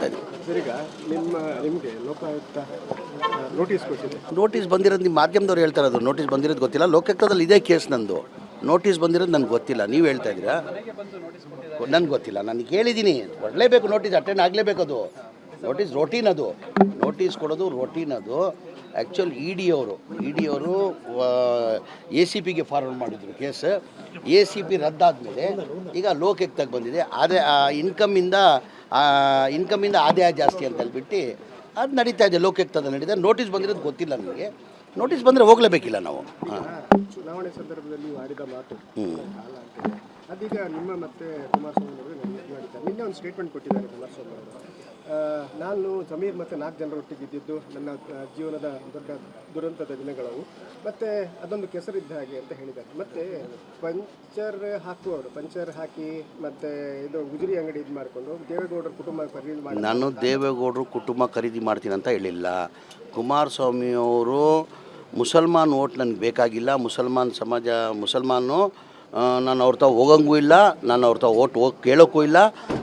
ಮಾಡ್ತಾ ಇದ್ದೀನಿ ಸರ್ ನಿಮ್ಮ ನಿಮಗೆ ಲೋಕಾಯುಕ್ತ ನೋಟಿಸ್ ಕೊಟ್ಟಿದೆ. ನೋಟಿಸ್ ಬಂದಿರೋದು ನಿಮ್ಮ ಮಾಧ್ಯಮದವ್ರು ಹೇಳ್ತಾರೆ ಅದು ನೋಟಿಸ್ ಬಂದಿರೋದು ಗೊತ್ತಿಲ್ಲ. ಲೋಕಾಯುಕ್ತದಲ್ಲಿ ಇದೇ ಕೇಸ್ ನಂದು. ನೋಟಿಸ್ ಬಂದಿರೋದು ನನಗೆ ಗೊತ್ತಿಲ್ಲ. ನೀವು ಹೇಳ್ತಾ ಇದ್ದೀರಾ? ನನಗೆ ಗೊತ್ತಿಲ್ಲ. ನಾನು ಕೇಳಿದ್ದೀನಿ ಕೊಡಲೇಬೇಕು ನೋಟಿಸ್ ಅಟೆಂಡ್ ಆಗಲೇಬೇಕು ಅದು. ನೋಟಿಸ್ ರೊಟೀನ್ ಅದು. ನೋಟಿಸ್ ಕೊಡೋದು ರೊಟೀನ್ ಅದು. ಆ್ಯಕ್ಚುಲ್ ಇ ಡಿ ಅವರು. ಇ ಡಿ ಅವರು ಎ ಸಿ ಪಿಗೆ ಫಾರ್ವರ್ಡ್ ಮಾಡಿದ್ರು ಕೇಸ್ ಎ ಸಿ ಪಿ ರದ್ದಾದಮೇಲೆ ಈಗ ಲೋಕಯುಕ್ತಕ್ಕೆ ಬಂದಿದೆ. ಅದೇ ಇನ್ಕಮಿಂದ ಇನ್ಕಮಿಂದ ಆದಾಯ ಜಾಸ್ತಿ ಅಂತ ಹೇಳ್ಬಿಟ್ಟು ಅದು ನಡೀತಾ ಇದೆ ಲೋಕಾಯುಕ್ತದ ನಡೀತಾ ನೋಟಿಸ್ ಬಂದಿರೋದು ಗೊತ್ತಿಲ್ಲ ನನಗೆ ನೋಟಿಸ್ ಬಂದರೆ ಹೋಗಲೇಬೇಕಿಲ್ಲ ನಾವು. ಚುನಾವಣೆ ಸಂದರ್ಭದಲ್ಲಿ ಆಡಿದ ಮಾತು ಅದೀಗ ನಿಮ್ಮ ಮತ್ತೆ ಕುಮಾರಸ್ವಾಮಿ ನಿನ್ನೆ ಒಂದು ಸ್ಟೇಟ್ಮೆಂಟ್ ಕೊಟ್ಟಿದ್ದಾರೆ ಕುಮಾರಸ್ವಾಮಿ ಅವರು. ನಾನು ಸಮೀರ್ ಮತ್ತು ನಾಲ್ಕು ಜನರೊಟ್ಟಿಗೆ ಇದ್ದಿದ್ದು ನನ್ನ ಜೀವನದ ದೊಡ್ಡ ದುರಂತದ ದಿನಗಳವು. ಮತ್ತು ಅದೊಂದು ಕೆಸರಿದ್ದ ಹಾಗೆ ಅಂತ ಹೇಳಿದ್ದಾರೆ. ಮತ್ತು ಪಂಚರ್ ಹಾಕುವವರು, ಪಂಚರ್ ಹಾಕಿ ಮತ್ತು ಇದು ಗುಜರಿ ಅಂಗಡಿ ಇದು ಮಾಡಿಕೊಂಡು ದೇವೇಗೌಡರ ಕುಟುಂಬ ಖರೀದಿ ಮಾಡಿ ನಾನು ದೇವೇಗೌಡರು ಕುಟುಂಬ ಖರೀದಿ ಮಾಡ್ತೀನಿ ಅಂತ ಹೇಳಿಲ್ಲ. ಕುಮಾರಸ್ವಾಮಿಯವರು ಮುಸಲ್ಮಾನ್ ಓಟ್ ನನಗೆ ಬೇಕಾಗಿಲ್ಲ. ಮುಸಲ್ಮಾನ್ ಸಮಾಜ, ಮುಸಲ್ಮಾನು ನಾನು ಅವ್ರ ತಾವು ಹೋಗಂಗೂ ಇಲ್ಲ. ನಾನು ಅವ್ರ ತಾವು ಓಟ್ ಹೋಗಿ ಕೇಳೋಕ್ಕೂ ಇಲ್ಲ.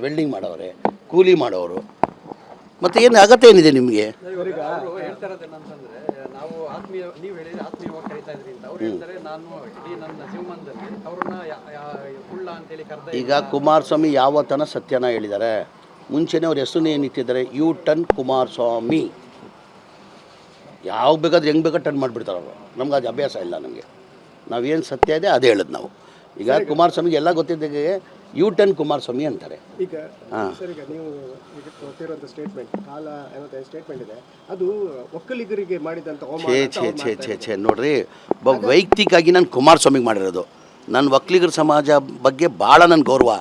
ವೆಲ್ಡಿಂಗ್ ಮಾಡೋರೆ ಕೂಲಿ ಮಾಡೋರು ಮತ್ತು ಏನು ಅಗತ್ಯ ಏನಿದೆ ನಿಮಗೆ? ಅವರು ಹೇಳ್ತಾ ಇರೋದೇನಂತಂದ್ರೆ ನಾವು ಆತ್ಮೀಯ ನೀವು ಹೇಳಿದ್ರೆ ಆತ್ಮೀಯವಾಗಿ ಕರೀತಾ ಇದ್ರಿ ಅಂತ. ಅವ್ರು ಹೇಳ್ತಾರೆ ನಾನು ಇಡೀ ನನ್ನ ಜೀವಮಾನದಲ್ಲಿ ಅವ್ರನ್ನ ಯಾ- ಯಾ- ಕುಳ್ಳ ಅಂತೇಳಿ ಕರೆದ ಈಗ ಕುಮಾರಸ್ವಾಮಿ ಯಾವ ತನ ಸತ್ಯನ ಹೇಳಿದ್ದಾರೆ? ಮುಂಚೆನೇ ಅವ್ರ ಹೆಸರು ಏನಿಟ್ಟಿದ್ದಾರೆ ಯು ಟನ್ ಕುಮಾರಸ್ವಾಮಿ. ಯಾವ ಬೇಕಾದ್ರೆ ಹೆಂಗೆ ಬೇಕಾದ್ರೆ ಟನ್ ಮಾಡಿಬಿಡ್ತಾರೆ ಅವರು. ನಮ್ಗೆ ಅದು ಅಭ್ಯಾಸ ಇಲ್ಲ ನಮಗೆ. ನಾವೇನು ಸತ್ಯ ಇದೆ ಅದೇ ಹೇಳೋದು ನಾವು. ಈಗ ಕುಮಾರಸ್ವಾಮಿಗೆ ಎಲ್ಲ ಗೊತ್ತಿದ್ದಾಗೆ ಯು ಟನ್ ಕುಮಾರಸ್ವಾಮಿ ಅಂತಾರೆ. ಈಗ ಸರ್ ಈಗ ನೀವು ಈಗ ಕೊಟ್ಟಿರುವಂಥ ಸ್ಟೇಟ್ಮೆಂಟ್ ಕಾಲ ಏನಂತ ಸ್ಟೇಟ್ಮೆಂಟ್ ಇದೆ. ಅದು ಒಕ್ಕಲಿಗರಿಗೆ ಮಾಡಿದಂಥ ಛೇ ಛೇ ಛೇ ಛೇ ಛೇ ನೋಡ್ರಿ ಬ ವೈಯಕ್ತಿಕಾಗಿ ನಾನು ಕುಮಾರಸ್ವಾಮಿಗೆ ಮಾಡಿರೋದು. ನನ್ನ ಒಕ್ಕಲಿಗರ ಸಮಾಜ ಬಗ್ಗೆ ಭಾಳ ನನ್ನ ಗೌರವ.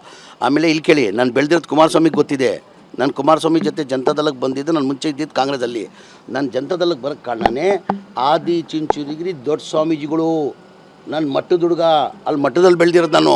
ಆಮೇಲೆ ಇಲ್ಲಿ ಕೇಳಿ ನಾನು ಬೆಳೆದಿರೋದು ಕುಮಾರಸ್ವಾಮಿಗೆ ಗೊತ್ತಿದೆ. ನಾನು ಕುಮಾರಸ್ವಾಮಿ ಜೊತೆ ಜನತಾದಳಕ್ಕೆ ಬಂದಿದ್ದು ನಾನು ಮುಂಚೆ ಇದ್ದಿದ್ದು ಕಾಂಗ್ರೆಸ್ಸಲ್ಲಿ. ನಾನು ಜನತಾದಳಕ್ಕೆ ಬರೋಕ್ಕೆ ಕಾರಣನೇ ಆದಿ ಚಿಂಚುರಿಗಿರಿ ದೊಡ್ಡ ಸ್ವಾಮೀಜಿಗಳು. ನಾನು ಮಟ್ಟದ ಹುಡುಗ ಅಲ್ಲಿ ಮಠದಲ್ಲಿ ಬೆಳೆದಿರೋದು ನಾನು.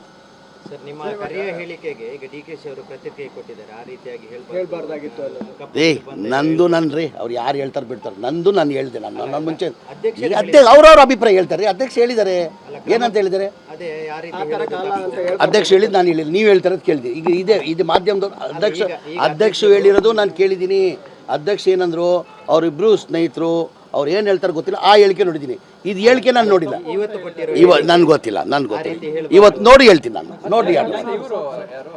ನಿಮ್ಮ ಕರೆಯ ಹೇಳಿಕೆಗೆ ಈಗ ಡಿ ಕೆ ಶಿ ಅವರು ಪ್ರತಿಕ್ರಿಯೆ ಕೊಟ್ಟಿದ್ದಾರೆ. ಆ ರೀತಿಯಾಗಿ ಹೇಳ್ಬಾರ್ದು. ಹೇಳ್ಬಾರ್ದಾಗಿತ್ತು ಏ ನಂದು ನನ್ರಿ ರೀ ಅವ್ರು ಯಾರು ಹೇಳ್ತಾರೆ ಬಿಡ್ತಾರೆ. ನಂದು ನಾನು ಹೇಳ್ದೆ ನಾನು ನನ್ನ ಮುಂಚೆ ಈಗ ಅಧ್ಯಕ್ಷ ಅವ್ರವ್ರ ಅಭಿಪ್ರಾಯ ಹೇಳ್ತಾರೆ. ಅಧ್ಯಕ್ಷ ಹೇಳಿದ್ದಾರೆ. ಏನಂತ ಹೇಳಿದ್ದಾರೆ? ಅದೇ ಯಾವ ರೀತಿ ಹೇಳೋದು ಅಧ್ಯಕ್ಷ ಹೇಳಿದ್ ನಾನು ಹೇಳಿಲ್ಲ ನೀವು ಹೇಳ್ತಾರದು ಕೇಳಿದೆ ಈಗ ಇದೆ ಇದು ಮಾಧ್ಯಮದವ್ರು ಅಧ್ಯಕ್ಷ ಅಧ್ಯಕ್ಷ ಹೇಳಿರೋದು ನಾನು ಕೇಳಿದ್ದೀನಿ. ಅಧ್ಯಕ್ಷ ಏನಂದ್ರು ಅವರಿಬ್ರು ಸ್ನೇಹಿತರು ಅವ್ರು ಏನು ಹೇಳ್ತಾರೆ ಗೊತ್ತಿಲ್ಲ. ಆ ಹೇಳಿಕೆ ನೋಡಿದ್ದೀನಿ. ಇದು ಹೇಳಿಕೆ ನಾನು ನೋಡಿಲ್ಲ. ಇವತ್ತು ಕೊಟ್ಟಿರೋ ಇವ ನನ್ಗೆ ಗೊತ್ತಿಲ್ಲ ನನ್ಗೆ ಗೊತ್ತಿಲ್ಲ. ಇವತ್ತು ನೋಡಿ ಹೇಳ್ತೀನಿ ನಾನು. ನೋಡಿ ಇಲ್ಲಲ್ಲ ಇವರು ಯಾರು?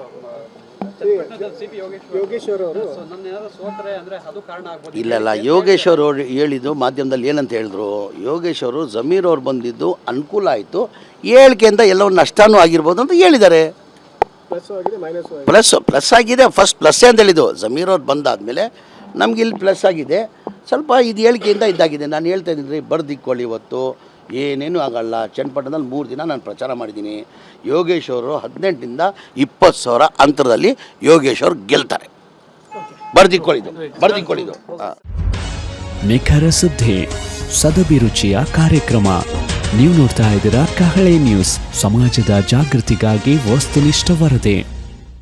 ಸಿ ಪಿ ಯೋಗೇಶ್ವರ್ ಯೋಗೇಶ್ವರ್ ಅವರು. ಸೊ ನನ್ನ ಏನಾದ್ರು ಸೋತ್ರೆ ಅಂದ್ರೆ ಅದು ಕಾರಣ ಆಗ್ಬೋದು. ಇಲ್ಲ ಇಲ್ಲ ಯೋಗೇಶ್ ಅವರು ಹೇಳಿದ್ದು ಮಾಧ್ಯಮದಲ್ಲಿ ಏನಂತ ಹೇಳಿದ್ರು ಯೋಗೇಶ್ ಅವರು ಜಮೀರ್ ಅವ್ರು ಬಂದಿದ್ದು ಅನುಕೂಲ ಆಯಿತು ಹೇಳಿಕೆಯಿಂದ ಎಲ್ಲೋ ನಷ್ಟನೂ ಆಗಿರ್ಬೋದು ಅಂತ ಹೇಳಿದ್ದಾರೆ. ಪ್ಲಸ್ ಆಗಿದೆ ಮೈನಸ್ ಆಗಿದೆ. ಪ್ಲಸ್ ಪ್ಲಸ್ ಆಗಿದೆ ಫಸ್ಟ್ ಪ್ಲಸ್ ಅಂತ ಹೇಳಿದ್ದು. ಜಮೀರ್ ಅವ್ರು ಬಂದಾದಮೇಲೆ ನಮ್ಗೆ ಇಲ್ಲಿ ಪ್ಲಸ್ ಆಗಿದೆ. ಸ್ವಲ್ಪ ಇದು ಹೇಳಿಕೆಯಿಂದ ಇದ್ದಾಗಿದೆ ನಾನು ಹೇಳ್ತಾ ಇದ್ದೀನಿ ಬರ್ದಿಕ್ಕೊಳ್ಳಿ ಇವತ್ತು. ಏನೇನು ಆಗಲ್ಲ. ಚನ್ನಪಟ್ಟಣದಲ್ಲಿ ಮೂರು ದಿನ ನಾನು ಪ್ರಚಾರ ಮಾಡಿದ್ದೀನಿ. ಯೋಗೇಶ್ವರರು ಹದಿನೆಂಟರಿಂದ ಇಪ್ಪತ್ತು ಸಾವಿರ ಅಂತರದಲ್ಲಿ ಯೋಗೇಶ್ವರ್ ಗೆಲ್ತಾರೆ. ಬರ್ದಿಕ್ಕೊಳ್ಳಿದು ಬರ್ದಿಕ್ಕೊಳ್ಳಿದ್ದು ಹಾಂ. ನಿಖರ ಸುದ್ದಿ ಸದಭಿರುಚಿಯ ಕಾರ್ಯಕ್ರಮ. ನೀವು ನೋಡ್ತಾ ಇದ್ದೀರಾ ಕಹಳೆ ನ್ಯೂಸ್. ಸಮಾಜದ ಜಾಗೃತಿಗಾಗಿ ವಸ್ತುನಿಷ್ಠ ವರದಿ.